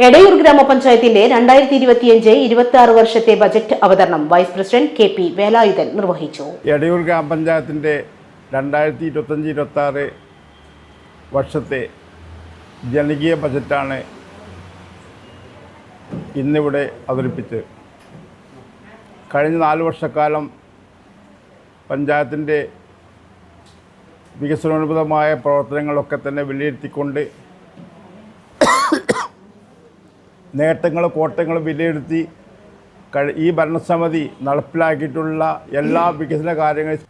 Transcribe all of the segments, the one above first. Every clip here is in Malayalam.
എടയൂർ ഗ്രാമപഞ്ചായത്തിന്റെ രണ്ടായിരത്തി ഇരുപത്തിയഞ്ച് ഇരുപത്തി ആറ് വർഷത്തെ ബജറ്റ് അവതരണം vice president K P Velayudhan നിർവഹിച്ചു. എടയൂർ ഗ്രാമപഞ്ചായത്തിന്റെ രണ്ടായിരത്തി ഇരുപത്തഞ്ച് ഇരുപത്താറ് വർഷത്തെ ജനകീയ ബജറ്റാണ് ഇന്നിവിടെ അവതരിപ്പിച്ചത് കഴിഞ്ഞ നാല് വർഷക്കാലം പഞ്ചായത്തിന്റെ വികസനോന്മുഖമായ പ്രവർത്തനങ്ങളൊക്കെ തന്നെ വിലയിരുത്തിക്കൊണ്ട് നേട്ടങ്ങളും കോട്ടങ്ങളും വിലയിരുത്തി ഈ ഭരണസമിതി നടപ്പിലാക്കിയിട്ടുള്ള എല്ലാ വികസന കാര്യങ്ങളും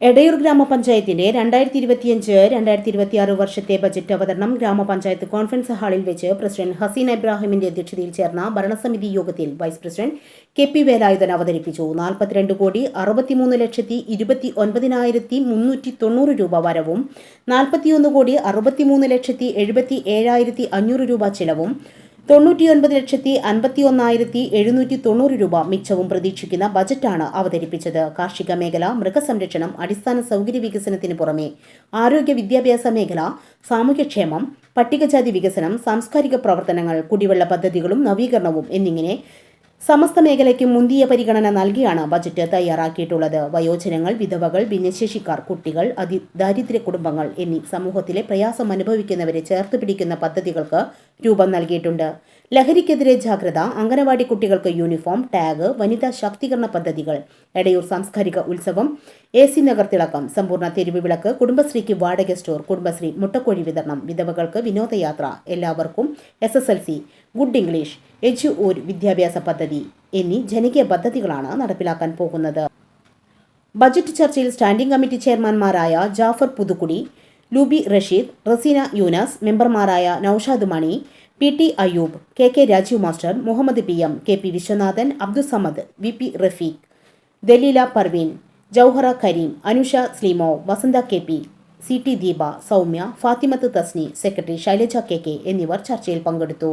എടയൂർ ഗ്രാമപഞ്ചായത്തിന്റെ രണ്ടായിരത്തി ഇരുപത്തിയഞ്ച് രണ്ടായിരത്തി ഇരുപത്തിയാറ് വർഷത്തെ ബജറ്റ് അവതരണം ഗ്രാമപഞ്ചായത്ത് കോൺഫറൻസ് ഹാളിൽ വെച്ച് പ്രസിഡന്റ് ഹസീൻ ഇബ്രാഹിമിന്റെ അധ്യക്ഷതയിൽ ചേർന്ന ഭരണസമിതി യോഗത്തിൽ vice president K P Velayudhan അവതരിപ്പിച്ചു. നാൽപ്പത്തിരണ്ട് കോടി അറുപത്തിമൂന്ന് ലക്ഷത്തി ഇരുപത്തി ഒൻപതിനായിരത്തി മുന്നൂറ്റി തൊണ്ണൂറ് രൂപ വരവും നാൽപ്പത്തിയൊന്ന് കോടി അറുപത്തിമൂന്ന് ലക്ഷത്തി എഴുപത്തി ഏഴായിരത്തി അഞ്ഞൂറ് രൂപ ചിലവും തൊണ്ണൂറ്റിയൊൻപത് ലക്ഷത്തി അൻപത്തി ഒന്നായിരത്തി എഴുന്നൂറ്റി തൊണ്ണൂറ് രൂപ മിച്ചവും പ്രതീക്ഷിക്കുന്ന ബജറ്റാണ് അവതരിപ്പിച്ചത്. കാർഷിക മേഖല മൃഗസംരക്ഷണം അടിസ്ഥാന സൗകര്യ വികസനത്തിന് പുറമെ ആരോഗ്യ വിദ്യാഭ്യാസ മേഖല സാമൂഹ്യക്ഷേമം പട്ടികജാതി വികസനം സാംസ്കാരിക പ്രവർത്തനങ്ങൾ കുടിവെള്ള പദ്ധതികളും നവീകരണവും എന്നിങ്ങനെ സമസ്ത മേഖലയ്ക്കും മുന്തിയ പരിഗണന നൽകിയാണ് ബജറ്റ് തയ്യാറാക്കിയിട്ടുള്ളത്. വയോജനങ്ങൾ വിധവകൾ ഭിന്നശേഷിക്കാർ കുട്ടികൾ അതി ദാരിദ്ര്യ കുടുംബങ്ങൾ എന്നീ സമൂഹത്തിലെ പ്രയാസം അനുഭവിക്കുന്നവരെ ചേർത്ത് പിടിക്കുന്ന പദ്ധതികൾക്ക് രൂപം നൽകിയിട്ടുണ്ട്. ലഹരിക്കെതിരെ ജാഗ്രത അംഗനവാടി കുട്ടികൾക്ക് യൂണിഫോം ടാഗ് വനിതാ ശാക്തീകരണ പദ്ധതികൾ എടയൂർ സാംസ്കാരിക ഉത്സവം എ സി നഗർ തിളക്കം സമ്പൂർണ തെരുവ് വിളക്ക് കുടുംബശ്രീക്ക് വാടക സ്റ്റോർ കുടുംബശ്രീ മുട്ടക്കോഴി വിതരണം വിധവകൾക്ക് വിനോദയാത്ര എല്ലാവർക്കും S S L C good English എജു ഊർ വിദ്യാഭ്യാസ പദ്ധതി എന്നീ ജനകീയ പദ്ധതികളാണ് നടപ്പിലാക്കാൻ പോകുന്നത്. ബജറ്റ് ചർച്ചയിൽ സ്റ്റാൻഡിംഗ് കമ്മിറ്റി ചെയർമാൻമാരായ ജാഫർ പുതുക്കുടി ലൂബി റഷീദ് റസീന യൂനാസ് മെമ്പർമാരായ Noushad Mani P T Ayyub K K Rajeev master Muhammad P M K P Viswanathan Abdussamad V P Rafeeq Daleela Parveen Jouhara Kareem Anusha സ്ലീമോ Vasantha K P C T Deepa Soumya Fathimath Thasni secretary Shailaja K K എന്നിവർ ചർച്ചയിൽ പങ്കെടുത്തു.